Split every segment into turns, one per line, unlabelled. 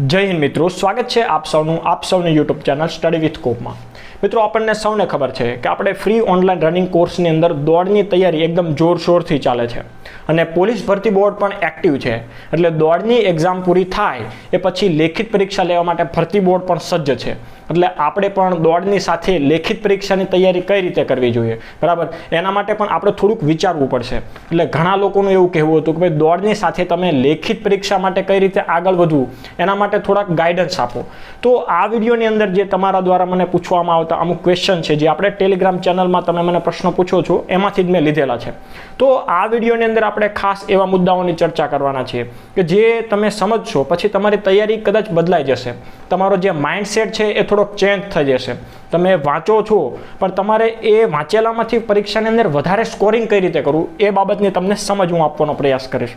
જય હિન્દ મિત્રો સ્વાગત છે આપ સૌનું આપ સૌની યુટ્યુબ ચેનલ સ્ટડી વિથ કોપમાં મિત્રો, આપણને સૌને ખબર છે કે આપણે ફ્રી ઓનલાઈન રનિંગ કોર્સની અંદર દોડની તૈયારી એકદમ જોરશોરથી ચાલે છે. અને પોલીસ ભરતી બોર્ડ પણ એક્ટિવ છે. એટલે દોડની એક્ઝામ પૂરી થાય એ પછી લેખિત પરીક્ષા લેવા માટે ભરતી બોર્ડ પણ સજ્જ છે. એટલે આપણે પણ દોડની સાથે લેખિત પરીક્ષાની તૈયારી કઈ રીતે કરવી જોઈએ? બરાબર? એના માટે પણ આપણે થોડુંક વિચારવું પડશે. એટલે ઘણા લોકોનું એવું કહેવું હતું કે ભાઈ, દોડની સાથે તમે લેખિત પરીક્ષા માટે કઈ રીતે આગળ વધવું? એના માટે થોડાક ગાઈડન્સ આપો. તો આ વિડીયોની અંદર જે તમારા દ્વારા મને પૂછવામાં આવતા અમુક ક્વેશ્ચન છે જે આપણે ટેલિગ્રામ ચેનલમાં તમે મને પ્રશ્નો પૂછો છો, એમાંથી જ મેં લીધેલા છે. તો આ વિડીયોની અંદર આપણે ખાસ એવા મુદ્દાઓની ચર્ચા કરવાના છીએ કે જે તમે સમજશો, પછી તમારી તૈયારી કદાચ બદલાઈ જશે. તમારો જે માઇન્ડસેટ છે એ થોડોક ચેન્જ થઈ જશે. તમે વાંચો છો, પણ તમારે એ વાંચેલામાંથી પરીક્ષાની અંદર વધારે સ્કોરિંગ કઈ રીતે કરવું, એ બાબતની તમને સમજ હું આપવાનો પ્રયાસ કરીશ.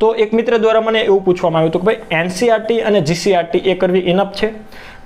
તો એક મિત્ર દ્વારા મને એવું પૂછવામાં આવ્યું હતું કે ભાઈ એનસીઆરટી અને જીસીઆરટી એ કરવી ઇનફ છે?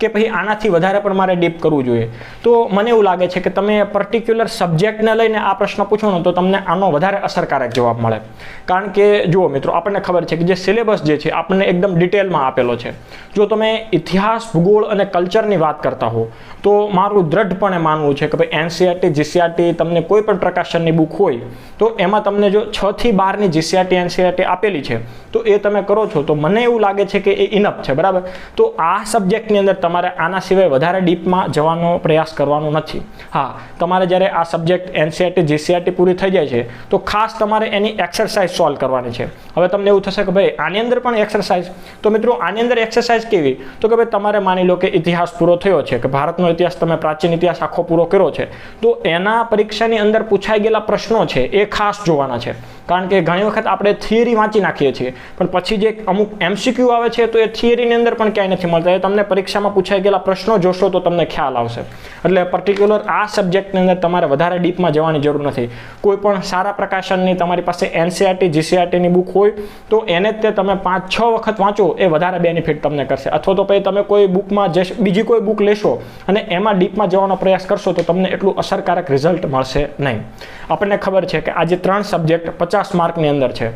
કે પછી આનાથી વધારે પણ મારે ડીપ કરવું જોઈએ. તો મને એવું લાગે છે કે તમે પર્ટિક્યુલર સબ્જેક્ટને લઈને આ પ્રશ્ન પૂછો ને તો તમને આનો વધારે અસરકારક જવાબ મળે. કારણ કે જુઓ મિત્રો, આપણને ખબર છે કે જે સિલેબસ જે છે, આપણને એકદમ ડિટેલમાં આપેલો છે. જો તમે ઇતિહાસ, ભૂગોળ અને કલ્ચરની વાત કરતા હો, તો મારું દ્રઢપણે માનવું છે કે ભાઈ એનસીઆરટી જીસીઆરટી તમને કોઈ પણ પ્રકાશનની બુક હોય, તો એમાં તમને જો છ થી બારની જીસીઆરટી એનસીઆરટી આપેલી છે, તો એ તમે કરો છો. તો મને એવું લાગે છે કે એ ઇનફ છે, બરાબર? તો આ સબ્જેક્ટની અંદર તમારે આના સિવાય વધારે ડીપમાં જવાનો પ્રયાસ કરવાનો નથી. હા, તમારે જ્યારે આ સબ્જેક્ટ એનસીઆરટી, જીસીઆરટી પૂરી થઈ જાય છે, તો ખાસ તમારે એની એક્સરસાઇઝ સોલ્વ કરવાની છે. હવે તમને એવું થશે કે ભાઈ, આની અંદર પણ એક્સરસાઇઝ? તો મિત્રો, આની અંદર એક્સરસાઇઝ કેવી? તો કે ભાઈ, તમારે માની લો કે ઇતિહાસ પૂરો થયો છે, કે ભારતનો ઇતિહાસ તમે પ્રાચીન ઇતિહાસ આખો પૂરો કર્યો છે, તો એના પરીક્ષાની અંદર પૂછાઈ ગયેલા પ્રશ્નો છે, એ ખાસ જોવાના છે. કારણ કે ઘણી વખત આપણે થિયરી વાંચી નાખીએ છીએ, પણ પછી જે અમુક એમસીક્યુ આવે છે, તો એ થિયરીની અંદર પણ ક્યાંય નથી મળતા. એ તમને પરીક્ષામાં પૂછાઈ ગયેલા પ્રશ્નો જોશો તો તમને ખ્યાલ આવશે. એટલે પર્ટિક્યુલર આ સબ્જેક્ટની અંદર તમારે વધારે ડીપમાં જવાની જરૂર નથી. કોઈ પણ સારા પ્રકાશનની તમારી પાસે એનસીઆરટી જીસીઆરટીની બુક હોય, તો એને જ તે તમે પાંચ છ વખત વાંચો, એ વધારે બેનિફિટ તમને કરશે. અથવા તો પછી તમે કોઈ બુકમાં જે બીજી કોઈ બુક લેશો અને એમાં ડીપમાં જવાનો પ્રયાસ કરશો, તો તમને એટલું અસરકારક રિઝલ્ટ મળશે નહીં. આપણને ખબર છે કે આજે ત્રણ સબ્જેક્ટ પચાસ માર્કની અંદર છે.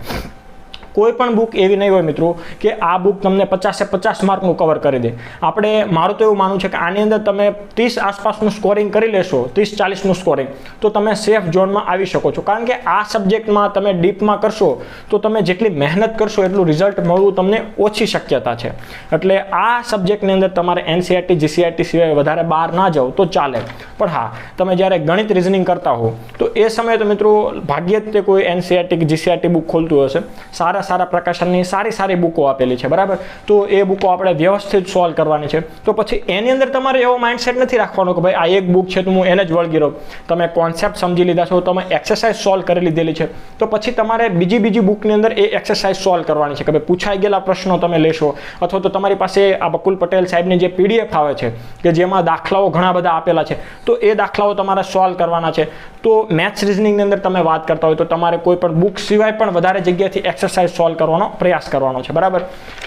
કોઈ પણ બુક એવી નહીં હોય મિત્રો કે આ બુક તમને પચાસે પચાસ માર્કનું કવર કરી દે. આપણે, મારું તો એવું માનવું છે કે આની અંદર તમે ત્રીસ આસપાસનું સ્કોરિંગ કરી લેશો, ત્રીસ ચાલીસનું સ્કોરિંગ તો તમે સેફ ઝોનમાં આવી શકો છો. કારણ કે આ સબ્જેક્ટમાં તમે ડીપમાં કરશો, તો તમે જેટલી મહેનત કરશો એટલું રિઝલ્ટ મળવું તમને ઓછી શક્યતા છે. એટલે આ સબ્જેક્ટની અંદર તમારે એનસીઆરટી જીસીઆરટી સિવાય વધારે બહાર ના જાઓ તો ચાલે. પણ હા, તમે જ્યારે ગણિત રિઝનિંગ કરતા હો, તો એ સમયે તો મિત્રો, ભાગ્યે જ તે કોઈ એનસીઆરટી કે જીસીઆરટી બુક ખોલતું હશે. સારા સારા પ્રકાશનની સારી સારી બુકો આપેલી છે, બરાબર? તો એ બુકો આપણે વ્યવસ્થિત સોલ્વ કરવાની છે. તો પછી એની અંદર તમારે એવો માઇન્ડસેટ નથી રાખવાનો કે ભાઈ આ એક બુક છે તો હું એને જ વળગી રહું. તમે કોન્સેપ્ટ સમજી લીધા છો, તમે એક્સરસાઇઝ સોલ્વ કરી લીધેલી છે. તો પછી તમારે બીજી બીજી બુકની અંદર એ એક્સરસાઇઝ સોલ્વ કરવાની છે કે ભાઈ પૂછાઈ ગયેલા પ્રશ્નો તમે લેશો. અથવા તો તમારી પાસે આ બકુલ પટેલ સાહેબની જે પીડીએફ આવે છે, કે જેમાં દાખલાઓ ઘણા બધા આપેલા છે, તો એ દાખલાઓ તમારે સોલ્વ કરવાના છે. તો મેથ્સ રિઝનિંગની અંદર તમે વાત કરતા હોય તો તમારે કોઈ પણ બુક સિવાય પણ વધારે જગ્યાથી એક્સરસાઇઝ સોલ્વ કરવાનો પ્રયાસ કરવાનો છે, બરાબર?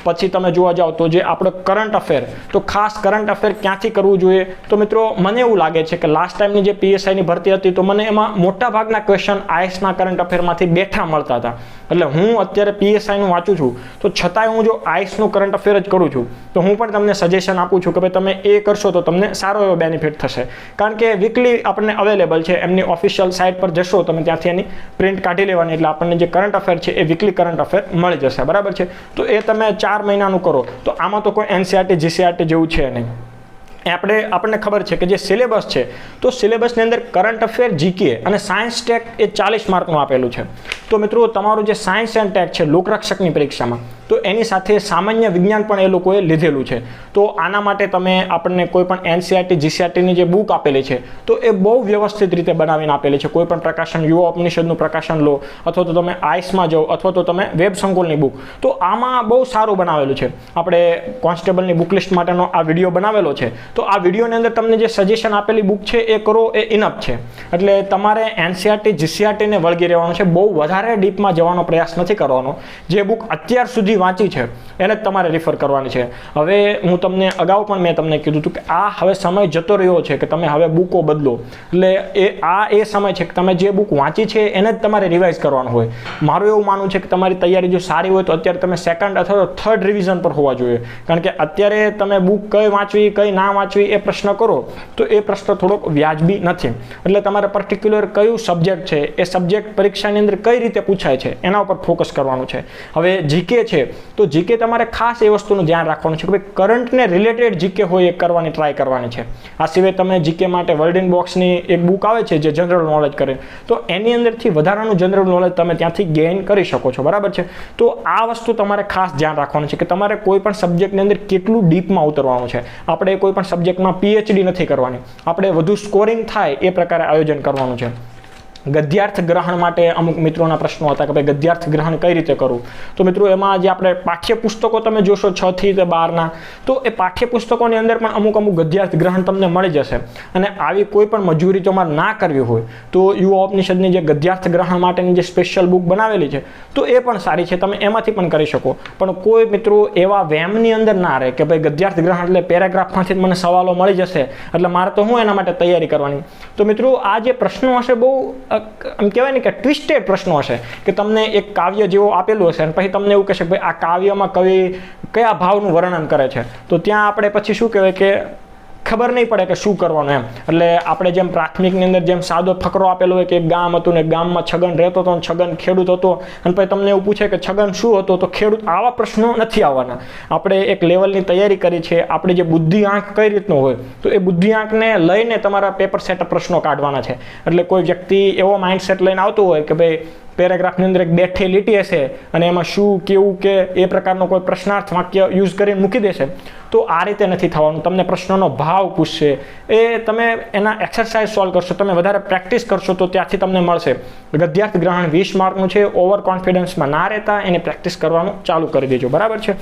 પછી તમે જોવા જાઓ તો જે આપણો કરંટ અફેર તો ખાસ કરંટ અફેર ક્યાંથી કરવું જોઈએ? તો મિત્રો, મને એવું લાગે છે કે લાસ્ટ ટાઈમની જે પીએસઆઈની ભરતી હતી, તો મને એમાં મોટા ભાગના ક્વેશ્ચન આઈએસના કરંટ અફેરમાંથી બેઠા મળતા હતા. એટલે હું અત્યારે પીએસઆઈનું વાંચું છું, તો છતાંય હું જો આઈસનું કરંટ અફેર જ કરું છું, તો હું પણ તમને સજેશન આપું છું કે ભાઈ તમે એ કરશો તો તમને સારો એવો બેનિફિટ થશે. કારણ કે વીકલી આપણને અવેલેબલ છે, એમની ઓફિશિયલ સાઇટ પર જશો, તમે ત્યાંથી એની પ્રિન્ટ કાઢી લેવાની. એટલે આપણને જે કરંટ અફેર છે, એ વીકલી કરંટ અફેર મળી જશે. બરાબર છે? તો એ તમે ચાર મહિનાનું કરો. તો આમાં તો કોઈ એનસીઆરટી જીસીઆરટી જેવું છે નહીં. આપણે, આપણને ખબર છે કે જે સિલેબસ છે, તો સિલેબસની અંદર કરંટ અફેર જીકે અને સાયન્સ ટેક એ ચાલીસ માર્કનું આપેલું છે. તો મિત્રો, તમારું જે સાયન્સ એન્ડ ટેક છે, લોકરક્ષકની પરીક્ષામાં તો એની સાથે સામાન્ય વિજ્ઞાન પણ એ લોકોએ લીધેલું છે. તો આના માટે તમે આપણને કોઈ પણ એનસીઆરટી, જીસીઆરટીની જે બુક આપેલી છે, તો એ બહુ વ્યવસ્થિત રીતે બનાવીને આપેલી છે. કોઈ પણ પ્રકાશન, યુવા ઉપનિષદનું પ્રકાશન લો, અથવા તો તમે આઈસમાં જાઓ, અથવા તો તમે વેબ સંકુલની બુક. તો આમાં બહુ સારું બનાવેલું છે. આપણે કોન્સ્ટેબલની બુક લિસ્ટ માટેનો આ વીડિયો બનાવેલો છે. તો આ વિડીયોની અંદર તમને જે સજેશન આપેલી બુક છે, એ કરો, એ ઇનફ છે. એટલે તમારે એનસીઆરટી, જીસીઆરટીને વળગી રહેવાનું છે. બહુ વધારે ડીપમાં જવાનો પ્રયાસ નથી કરવાનો. જે બુક અત્યાર સુધી વાંચી છે, એને જ તમારે રિફર કરવાની છે. હવે હું તમને અગાઉ પણ મેં તમને કીધું હતું કે આ હવે સમય જતો રહ્યો છે કે તમે હવે બુકો બદલો. એટલે એ, આ એ સમય છે કે તમે જે બુક વાંચી છે એને જ તમારે રિવાઇઝ કરવાનું હોય. મારું એવું માનવું છે કે તમારી તૈયારી જો સારી હોય તો અત્યારે તમે સેકન્ડ અથવા તો થર્ડ રિવિઝન પર હોવા જોઈએ. કારણ કે અત્યારે તમે બુક કઈ વાંચવી, કઈ ના વાંચવી એ પ્રશ્ન કરો, તો એ પ્રશ્ન થોડોક વ્યાજબી નથી. એટલે તમારે પર્ટિક્યુલર કયું સબ્જેક્ટ છે, એ સબ્જેક્ટ પરીક્ષાની અંદર કઈ રીતે પૂછાય છે, એના ઉપર ફોકસ કરવાનું છે. હવે જીકે છે તો જીકે તમારે ખાસ એ વસ્તુનું ધ્યાન રાખવાનું છે કે ભાઈ કરંટને રિલેટેડ જીકે હોય એ કરવાની ટ્રાય કરવાની છે. આ સિવાય તમે જીકે માટે વર્લ્ડ બોક્સની એક બુક આવે છે જે જનરલ નોલેજ કરે. તો એની અંદરથી વધારાનું જનરલ નોલેજ તમે ત્યાંથી ગેઇન કરી શકો છો. બરાબર છે? તો આ વસ્તુ તમારે ખાસ ધ્યાન રાખવાનું છે કે તમારે કોઈ પણ સબ્જેક્ટની અંદર કેટલું ડીપમાં ઉતરવાનું છે. આપણે કોઈ પણ સબ્જેક્ટમાં પીએચડી નથી કરવાની. આપણે વધુ સ્કોરિંગ થાય એ પ્રકારે આયોજન કરવાનું છે. ગદ્યાર્થ ગ્રહણ માટે અમુક મિત્રોના પ્રશ્નો હતા કે ભાઈ ગદ્યાર્થ ગ્રહણ કઈ રીતે કરવું? તો મિત્રો એમાં જે આપણે પાઠ્યપુસ્તકો તમે જોશો છ થી તે બારના, તો એ પાઠ્યપુસ્તકોની અંદર પણ અમુક અમુક ગદ્યાર્થ ગ્રહણ તમને મળી જશે. અને આવી કોઈ પણ મજૂરી તમારે ના કરવી હોય, તો યુવા ઉપનિષદની જે ગદ્યાર્થ ગ્રહણ માટેની જે સ્પેશિયલ બુક બનાવેલી છે, તો એ પણ સારી છે, તમે એમાંથી પણ કરી શકો. પણ કોઈ મિત્રો એવા વેમની અંદર ના રહે કે ભાઈ ગદ્યાર્થ ગ્રહણ એટલે પેરેગ્રાફમાંથી જ મને સવાલો મળી જશે, એટલે મારે તો હું એના માટે તૈયારી કરવાની. તો મિત્રો આ જે પ્રશ્નો હશે બહુ એમ કહેવાય ને કે ટ્વિસ્ટેડ પ્રશ્નો હશે કે તમને એક કાવ્ય જેવો આપેલું હશે અને પછી તમને એવું કહેશે કે ભાઈ આ કાવ્યમાં કવિ કયા ભાવનું વર્ણન કરે છે? તો ત્યાં આપણે પછી શું કહેવાય કે ખબર નહીં પડે કે શું કરવાનું એમ. એટલે આપણે જેમ પ્રાથમિકની અંદર જેમ સાદો ફકરો આપેલો હોય કે એક ગામ હતું ને ગામમાં છગન રહેતો હતો છગન ખેડૂત હતો. અને પછી તમને એવું પૂછે કે છગન શું હતો, તો ખેડૂત આવા પ્રશ્નો નથી આવવાના. આપણે એક લેવલની તૈયારી કરી છે. આપણી જે બુદ્ધિ આંક કઈ રીતનો હોય, તો એ બુદ્ધિ આંકને લઈને તમારા પેપર સેટ પ્રશ્નો કાઢવાના છે. એટલે કોઈ વ્યક્તિ એવો માઇન્ડસેટ લઈને આવતો હોય કે ભાઈ પેરેગ્રાફની અંદર એક બેઠી લીટી હશે અને એમાં શું, કેવું કે એ પ્રકારનો કોઈ પ્રશ્નાર્થ વાક્ય યુઝ કરીને મૂકી દેશે. તો આ રીતે નથી થવાનું. તમને પ્રશ્નનો ભાવ પૂછશે. એ તમે એના એક્સરસાઇઝ સોલ્વ કરશો. તમે વધારે પ્રેક્ટિસ કરશો તો ત્યાંથી તમને મળશે. ગદ્યાર્થ ગ્રહણ વીસ માર્કનું છે. ઓવર કોન્ફિડન્સમાં ના રહેતા એને પ્રેક્ટિસ કરવાનું ચાલુ કરી દેજો. બરાબર છે?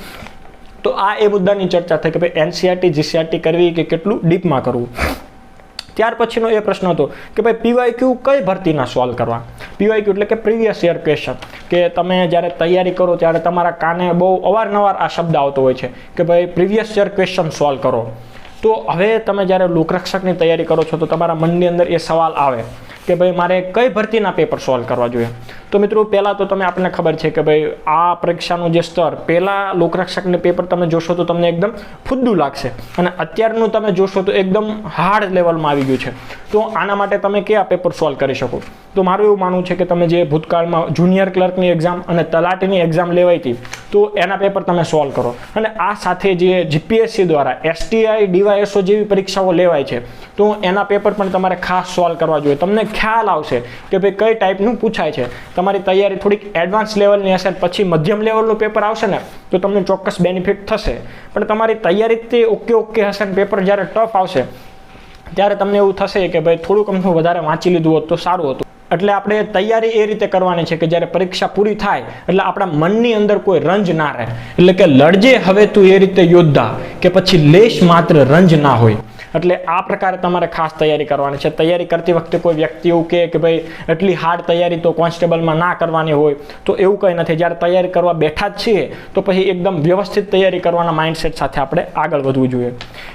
તો આ એ મુદ્દાની ચર્ચા થઈ કે ભાઈ એનસીઆરટી જીસીઆરટી કરવી કે કેટલું ડીપમાં કરવું? ત્યાર પછીનો એ પ્રશ્ન હતો કે ભાઈ પીવાયક્યુ કઈ ભરતીના સોલ્વ કરવા? પીવાયક્યુ એટલે કે પ્રીવિયસ યર ક્વેશ્ચન કે તમે જ્યારે તૈયારી કરો ત્યારે તમારા કાને બહુ અવારનવાર આ શબ્દ આવતો હોય છે કે ભાઈ પ્રીવિયસ યર ક્વેશ્ચન સોલ્વ કરો. તો હવે તમે જ્યારે લોકરક્ષકની તૈયારી કરો છો તો તમારા મનની અંદર એ સવાલ આવે. કે ભાઈ મારે કઈ ભરતીના પેપર સોલ્વ કરવા જોઈએ? તો મિત્રો, પહેલાં તો તમે આપણને ખબર છે કે ભાઈ આ પરીક્ષાનું જે સ્તર, પહેલાં લોકરક્ષકને પેપર તમે જોશો તો તમને એકદમ ફુદ્દું લાગશે. અને અત્યારનું તમે જોશો તો એકદમ હાર્ડ લેવલમાં આવી ગયું છે. તો આના માટે તમે કયા પેપર સોલ્વ કરી શકો? તો મારું એવું માનવું છે કે તમે જે ભૂતકાળમાં જુનિયર ક્લર્કની એક્ઝામ અને તલાટીની એક્ઝામ લેવાઈ હતી, તો એના પેપર તમે સોલ્વ કરો. અને આ સાથે જે જીપીએસસી દ્વારા એસટીઆઈ ડીવાયએસઓ જેવી પરીક્ષાઓ લેવાય છે, તો એના પેપર પણ તમારે ખાસ સોલ્વ કરવા જોઈએ. તમને ખ્યાલ આવશે કે ભાઈ કઈ ટાઈપનું પૂછાય છે. તમારી તૈયારી થોડીક એડવાન્સ લેવલની હશે પછી મધ્યમ લેવલનું પેપર આવશે ને, તો તમને ચોક્કસ બેનિફિટ થશે. પણ તમારી તૈયારી તે ઓકે ઓકે હશે ને પેપર જ્યારે ટફ આવશે, ત્યારે તમને એવું થશે કે ભાઈ થોડુંક અમથું વધારે વાંચી લીધું હોત તો સારું હતું. એટલે આપણે તૈયારી એ રીતે કરવાની છે કે જ્યારે પરીક્ષા પૂરી થાય, એટલે આપણા મનની અંદર કોઈ રંજ ના રહે. એટલે કે લડજે હવે તું એ રીતે યોદ્ધા, કે પછી લેશ માત્ર રંજ ના હોય. એટલે આ પ્રકારે તમારે ખાસ તૈયારી કરવાની છે. તૈયારી કરતી વખતે કોઈ વ્યક્તિ એવું કહે કે ભાઈ, એટલી હાર્ડ તૈયારી તો કોન્સ્ટેબલમાં ના કરવાની હોય. તો એવું કંઈ નથી. જ્યારે તૈયારી કરવા બેઠા જ છીએ, તો પછી એકદમ વ્યવસ્થિત તૈયારી કરવાના માઇન્ડસેટ સાથે આપણે આગળ વધવું જોઈએ.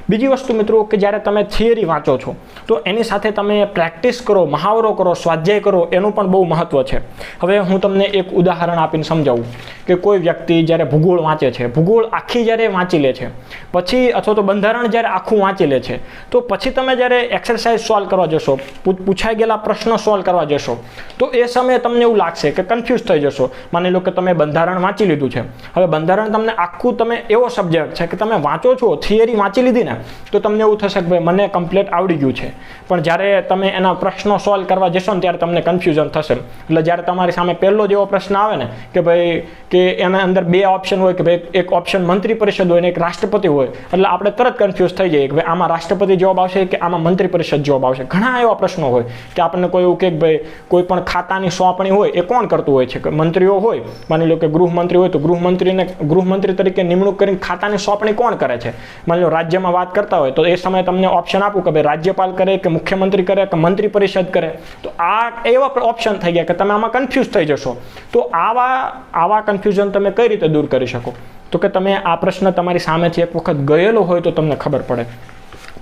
બીજી વસ્તુ મિત્રો, કે જ્યારે તમે થિયરી વાંચો છો, તો એની સાથે તમે પ્રેક્ટિસ કરો, મહાવરો કરો, સ્વાધ્યાય કરો, એનું પણ બહુ મહત્વ છે. હવે હું તમને એક ઉદાહરણ આપીને સમજાવું, કે કોઈ વ્યક્તિ જ્યારે ભૂગોળ વાંચે છે, ભૂગોળ આખી જ્યારે વાંચી લે છે, પછી અથવા તો બંધારણ જ્યારે આખું વાંચી લે છે તો પછી તમે જ્યારે એક્સરસાઇઝ સોલ્વ કરવા જશો પૂછાઈ ગયેલા પ્રશ્નો સોલ્વ કરવા જશો, તો એ સમયે તમને એવું લાગશે કે કન્ફ્યુઝ થઈ જશો. માની લો કે તમે બંધારણ વાંચી લીધું છે. હવે બંધારણ તમને આખું તમે એવો સબ્જેક્ટ છે કે તમે વાંચો છો થિયરી વાંચી લીધી ને, તો તમને એવું થશે કે ભાઈ મને કમ્પ્લીટ આવડી ગયું છે. પણ જ્યારે તમે એના પ્રશ્નો સોલ્વ કરવા જશો ને ત્યારે તમને કન્ફ્યુઝન થશે. એટલે જ્યારે તમારી સામે પહેલો જેવો પ્રશ્ન આવે ને, કે ભાઈ, કે એના અંદર બે ઓપ્શન હોય, કે ભાઈ એક ઓપ્શન મંત્રી પરિષદ હોય ને એક રાષ્ટ્રપતિ હોય, એટલે આપણે તરત કન્ફ્યુઝ થઈ જઈએ કે ભાઈ આમાં રાષ્ટ્ર રાષ્ટ્રપતિ જવાબ આવશે કે આમાં મંત્રી પરિષદ જવાબ આવશે? ઘણા એવા પ્રશ્નો હોય કે આપણને કોઈ એવું કે ભાઈ, કોઈ પણ ખાતાની સોંપણી હોય એ કોણ કરતું હોય છે? કે મંત્રીઓ હોય, માની લો કે ગૃહમંત્રી હોય તો ગૃહમંત્રીને, ગૃહમંત્રી તરીકે નિમણૂક કરીને ખાતાની સોંપણી કોણ કરે છે? માની લો રાજ્યમાં વાત કરતા હોય તો એ સમયે તમને ઓપ્શન આપું કે ભાઈ, રાજ્યપાલ કરે કે મુખ્યમંત્રી કરે કે મંત્રી પરિષદ કરે? તો આ એવા ઓપ્શન થઈ ગયા કે તમે આમાં કન્ફ્યુઝ થઈ જશો. તો આવા આવા કન્ફ્યુઝન તમે કઈ રીતે દૂર કરી શકો? તો કે તમે આ પ્રશ્ન તમારી સામેથી એક વખત ગયેલો હોય તો તમને ખબર પડે.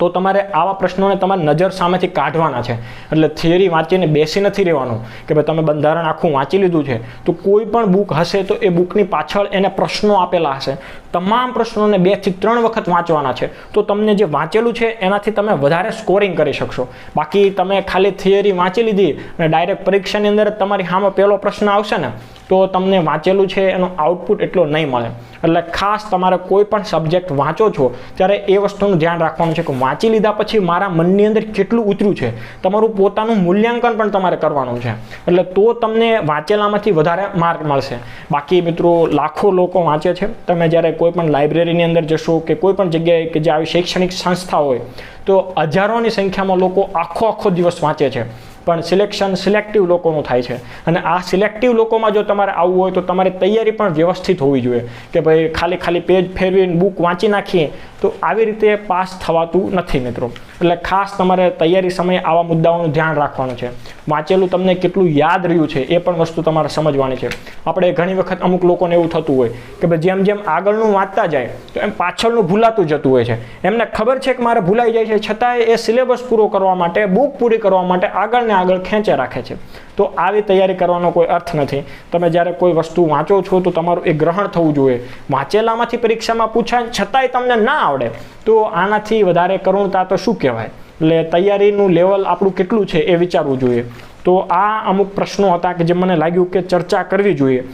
તો તમારે આવા પ્રશ્નોને તમારી નજર સામેથી કાઢવાના છે. એટલે થિયરી વાંચીને બેસી નથી રહેવાનું કે ભાઈ તમે બંધારણ આખું વાંચી લીધું છે. તો કોઈ પણ બુક હશે તો એ બુકની પાછળ એને પ્રશ્નો આપેલા હશે. તમામ પ્રશ્નોને બેથી ત્રણ વખત વાંચવાના છે. તો તમને જે વાંચેલું છે એનાથી તમે વધારે સ્કોરિંગ કરી શકશો. બાકી તમે ખાલી થિયરી વાંચી લીધી અને ડાયરેક્ટ પરીક્ષાની અંદર તમારી સામે પહેલો પ્રશ્ન આવશે ને, તો તમને વાંચેલું છે એનો આઉટપુટ એટલો નહીં મળે. એટલે ખાસ તમારે કોઈ પણ સબ્જેક્ટ વાંચો છો, ત્યારે એ વસ્તુનું ધ્યાન રાખવાનું છે કે વાંચી લીધા પછી મારા મનની અંદર કેટલું ઉતર્યું છે? તમારું પોતાનું મૂલ્યાંકન પણ તમારે કરવાનું છે. એટલે તો તમને વાંચેલામાંથી વધારે માર્ક મળશે. બાકી મિત્રો, લાખો લોકો વાંચે છે. તમે જ્યારે કોઈ પણ લાઇબ્રેરીની અંદર જશો કે કોઈ પણ જગ્યાએ કે જે આવી શૈક્ષણિક સંસ્થા હોય, તો હજારોની સંખ્યામાં લોકો આખો આખો દિવસ વાંચે છે. પણ સિલેક્શન સિલેક્ટિવ લોકોનું થાય છે. અને આ સિલેક્ટિવ લોકોમાં જો તમારે આવવું હોય તો તમારી તૈયારી પણ વ્યવસ્થિત હોવી જોઈએ. કે ભાઈ ખાલી ખાલી પેજ ફેરવીને બુક વાંચી નાખીએ તો આવી રીતે પાસ થવાતું નથી મિત્રો. એટલે ખાસ તમારે તૈયારી સમયે આવા મુદ્દાઓનું ધ્યાન રાખવાનું છે. વાંચેલું તમને કેટલું યાદ રહ્યું છે એ પણ વસ્તુ તમારે સમજવાની છે. આપણે ઘણી વખત અમુક લોકોને એવું થતું હોય કે ભાઈ જેમ જેમ આગળનું વાંચતા જાય, તો એમ પાછળનું ભૂલાતું જતું હોય છે. એમને ખબર છે કે મારે ભૂલાઈ જાય છે, છતાંય એ સિલેબસ પૂરો કરવા માટે, બુક પૂરી કરવા માટે આગળ ને આગળ ખેંચે રાખે છે. તો આવી તૈયારી કરવાનો કોઈ અર્થ નથી. તમે જ્યારે કોઈ વસ્તુ વાંચો છો તો તમારું એ ગ્રહણ થવું જોઈએ. વાંચેલામાંથી પરીક્ષામાં પૂછાય છતાંય તમને ના આવડે. તો આનાથી વધારે કરુણતા તો શું કહેવાય? એટલે તૈયારીનું લેવલ આપણું કેટલું છે એ વિચારવું જોઈએ. તો આ અમુક પ્રશ્નો હતા કે જે મને લાગ્યું કે ચર્ચા કરવી જોઈએ.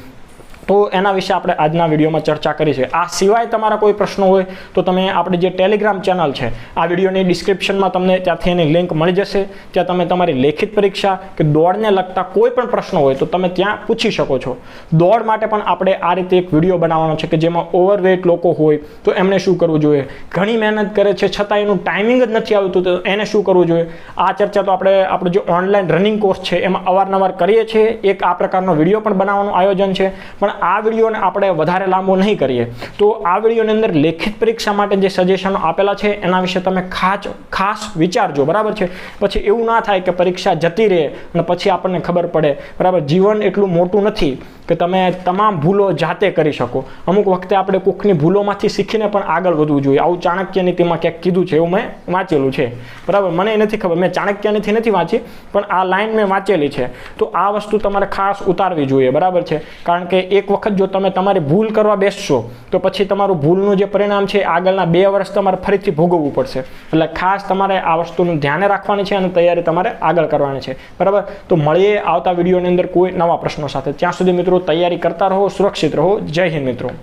તો એના વિશે આપણે આજના વિડીયોમાં ચર્ચા કરી છે. આ સિવાય તમારા કોઈ પ્રશ્નો હોય તો તમે આપણે જે ટેલિગ્રામ ચેનલ છે, આ વિડીયોની ડિસ્ક્રિપ્શનમાં તમને ત્યાંથી એની લિંક મળી જશે. ત્યાં તમે તમારી લેખિત પરીક્ષા કે દોડને લગતા કોઈ પણ પ્રશ્નો હોય તો તમે ત્યાં પૂછી શકો છો. દોડ માટે પણ આપણે આ રીતે એક વીડિયો બનાવવાનો છે કે જેમાં ઓવરવેટ લોકો હોય તો એમણે શું કરવું જોઈએ? ઘણી મહેનત કરે છે, છતાં એનું ટાઈમિંગ જ નથી આવતું તો એને શું કરવું જોઈએ? આ ચર્ચા તો આપણે આપણે જે ઓનલાઈન રનિંગ કોર્સ છે એમાં અવારનવાર કરીએ છીએ. એક આ પ્રકારનો વીડિયો પણ બનાવવાનું આયોજન છે. પણ આ વિડીયોને આપણે વધારે લાંબો નહીં કરીએ. તો આ વિડીયોની અંદર લેખિત પરીક્ષા માટે જે સજેશનો આપેલા છે, એના વિશે તમે ખાસ ખાસ વિચારજો, બરાબર છે? પછી એવું ના થાય કે પરીક્ષા જતી રહે અને પછી આપણને ખબર પડે. બરાબર? જીવન એટલું મોટું નથી કે તમે તમામ ભૂલો જાતે કરી શકો. અમુક વખતે આપણે કોકની ભૂલોમાંથી શીખીને પણ આગળ વધવું જોઈએ. આવું ચાણક્ય નીતિમાં ક્યાંક કીધું છે, એવું મેં વાંચેલું છે. બરાબર? મને એ નથી ખબર. મેં ચાણક્ય નીતિ નથી વાંચી, પણ આ લાઈન મેં વાંચેલી છે. તો આ વસ્તુ તમારે ખાસ ઉતારવી જોઈએ. બરાબર છે? કારણ કે એક વખત જો તમે તમારી ભૂલ કરવા બેસશો, તો પછી તમારું ભૂલનું જે પરિણામ છે આગળના બે વર્ષ તમારે ફરીથી ભોગવવું પડશે. એટલે ખાસ તમારે આ વસ્તુનું ધ્યાને રાખવાની છે અને તૈયારી તમારે આગળ કરવાની છે. બરાબર? તો મળીએ આવતા વિડીયોની અંદર કોઈ નવા પ્રશ્નો સાથે. ત્યાં સુધી મિત્રો તૈયારી કરતા રહો, સુરક્ષિત રહો. જય હિન્દ મિત્રો.